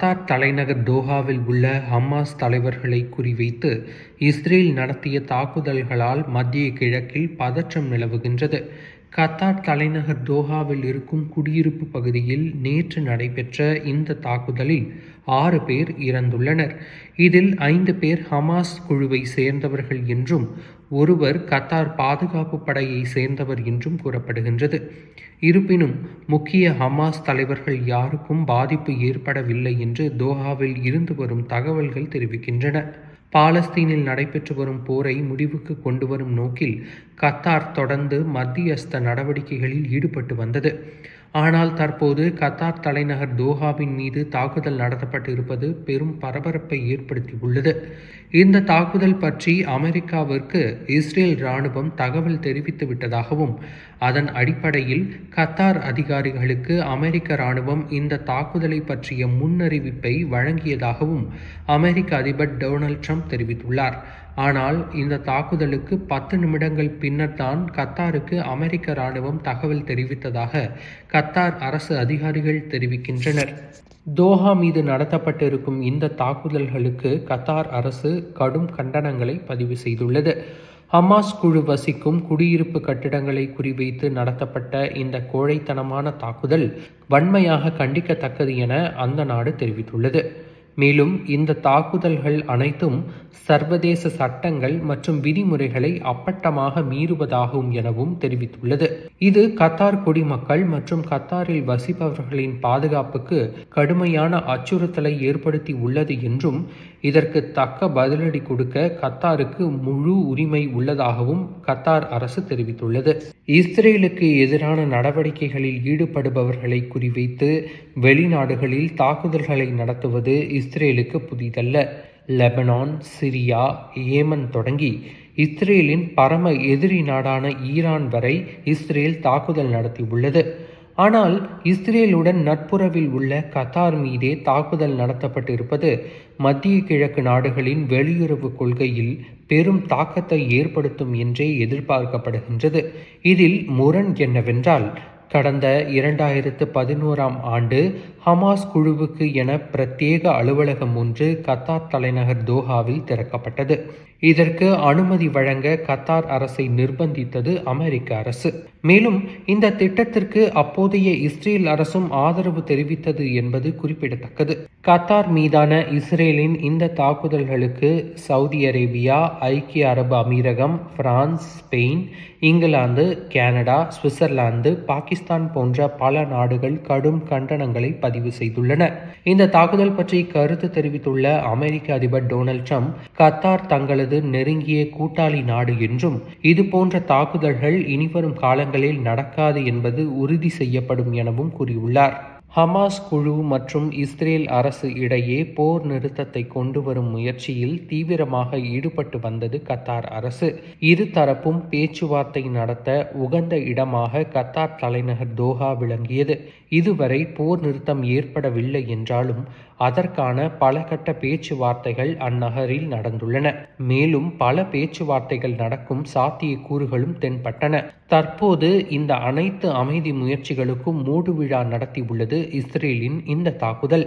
Qatar தலைநகர் தோஹாவில் உள்ள ஹமாஸ் தலைவர்களை குறிவைத்து இஸ்ரேல் நடத்திய தாக்குதல்களால் மத்திய கிழக்கில் பதற்றம் நிலவுகின்றது. கத்தார் தலைநகர் தோஹாவில் இருக்கும் குடியிருப்பு பகுதியில் நேற்று நடைபெற்ற இந்த தாக்குதலில் ஆறு பேர் இறந்துள்ளனர். இதில் ஐந்து பேர் ஹமாஸ் குழுவை சேர்ந்தவர்கள் என்றும் ஒருவர் கத்தார் பாதுகாப்பு படையை சேர்ந்தவர் என்றும் கூறப்படுகின்றது. இருப்பினும் முக்கிய ஹமாஸ் தலைவர்கள் யாருக்கும் பாதிப்பு ஏற்படவில்லை என்று தோஹாவில் இருந்து வரும் தகவல்கள் தெரிவிக்கின்றன. பாலஸ்தீனில் நடைபெற்று வரும் போரை முடிவுக்கு கொண்டு வரும் நோக்கில் கத்தார் தொடர்ந்து மத்தியஸ்த நடவடிக்கைகளில் ஈடுபட்டு வந்தது. ஆனால் தற்போது கத்தார் தலைநகர் தோஹாவின் மீது தாக்குதல் நடத்தப்பட்டு இருப்பது பெரும் பரபரப்பை ஏற்படுத்தியுள்ளது. இந்த தாக்குதல் பற்றி அமெரிக்காவிற்கு இஸ்ரேல் இராணுவம் தகவல் தெரிவித்து விட்டதாகவும் அதன் அடிப்படையில் கத்தார் அதிகாரிகளுக்கு அமெரிக்க இராணுவம் இந்த தாக்குதலை பற்றிய முன்னறிவிப்பை வழங்கியதாகவும் அமெரிக்க அதிபர் டொனால்ட் ட்ரம்ப் தெரிவித்துள்ளார். ஆனால் இந்த தாக்குதலுக்கு பத்து நிமிடங்கள் பின்னர்தான் கத்தாருக்கு அமெரிக்க ராணுவம் தகவல் தெரிவித்ததாக கத்தார் அரசு அதிகாரிகள் தெரிவிக்கின்றனர். தோஹா மீது நடத்தப்பட்டிருக்கும் இந்த தாக்குதல்களுக்கு கத்தார் அரசு கடும் கண்டனங்களை பதிவு செய்துள்ளது. ஹமாஸ் குழு வசிக்கும் குடியிருப்பு கட்டிடங்களை குறிவைத்து நடத்தப்பட்ட இந்த கோழைத்தனமான தாக்குதல் வன்மையாக கண்டிக்கத்தக்கது என அந்த நாடு தெரிவித்துள்ளது. மேலும் இந்த தாக்குதல்கள் அனைத்தும் சர்வதேச சட்டங்கள் மற்றும் விதிமுறைகளை அப்பட்டமாக மீறுவதாகும் எனவும் தெரிவித்துள்ளது. இது கத்தார் குடிமக்கள் மற்றும் கத்தாரில் வசிப்பவர்களின் பாதுகாப்புக்கு கடுமையான அச்சுறுத்தலை ஏற்படுத்தி உள்ளது என்றும் இதற்கு தக்க பதிலடி கொடுக்க கத்தாருக்கு முழு உரிமை உள்ளதாகவும் கத்தார் அரசு தெரிவித்துள்ளது. இஸ்ரேலுக்கு எதிரான நடவடிக்கைகளில் ஈடுபடுபவர்களை குறிவைத்து வெளிநாடுகளில் தாக்குதல்களை நடத்துவது இஸ்ரேலுக்கு புதிதல்ல. லெபனான் சிரியா ஏமன் தொடங்கி இஸ்ரேலின் பரம எதிரி நாடான ஈரான் வரை இஸ்ரேல் தாக்குதல் நடத்தியுள்ளது. ஆனால் இஸ்ரேலுடன் நட்புறவில் உள்ள கத்தார் மீதே தாக்குதல் நடத்தப்பட்டிருப்பது மத்திய கிழக்கு நாடுகளின் வெளியுறவு கொள்கையில் பெரும் தாக்கத்தை ஏற்படுத்தும் என்றே எதிர்பார்க்கப்படுகின்றது. இதில் முரண் என்னவென்றால் கடந்த இரண்டாயிரத்து பதினோராம் ஆண்டு ஹமாஸ் குழுவுக்கு என பிரத்யேக அலுவலகம் ஒன்று கத்தார் தலைநகர் தோஹாவில் திறக்கப்பட்டது. இதற்கு அனுமதி வழங்க கத்தார் அரசை நிர்பந்தித்தது அமெரிக்க அரசு. மேலும் இந்த திட்டத்திற்கு அப்போதைய இஸ்ரேல் அரசும் ஆதரவு தெரிவித்தது என்பது குறிப்பிடத்தக்கது. கத்தார் மீதான இஸ்ரேலின் இந்த தாக்குதல்களுக்கு சவுதி அரேபியா ஐக்கிய அரபு அமீரகம் France Spain England Canada Switzerland Pakistan போன்ற பல நாடுகள் கடும் கண்டனங்களை பதிவு செய்துள்ளன. இந்த தாக்குதல் பற்றி கருத்து தெரிவித்துள்ள அமெரிக்க அதிபர் டொனால்ட் ட்ரம்ப் கத்தார் தங்களது நெருங்கிய கூட்டாளி நாடு என்றும் இது போன்ற தாக்குதல்கள் இனிவரும் காலங்களில் நடக்காது என்பது உறுதி செய்யப்படும் எனவும் கூறியுள்ளார். ஹமாஸ் குழு மற்றும் இஸ்ரேல் அரசு இடையே போர் நிறுத்தத்தை கொண்டு வரும் முயற்சியில் தீவிரமாக ஈடுபட்டு வந்தது கத்தார் அரசு. இரு தரப்பும் பேச்சுவார்த்தை நடத்த உகந்த இடமாக கத்தார் தலைநகர் தோஹா விளங்கியது. இதுவரை போர் நிறுத்தம் ஏற்படவில்லை என்றாலும் அதற்கான பல கட்ட பேச்சுவார்த்தைகள் அந்நகரில் நடந்துள்ளன. மேலும் பல பேச்சுவார்த்தைகள் நடக்கும் சாத்திய கூறுகளும் தென்பட்டன. தற்போது இந்த அனைத்து அமைதி முயற்சிகளுக்கும் மூடு விழா நடத்தியுள்ளது இஸ்ரேலின் இந்த தாக்குதல்.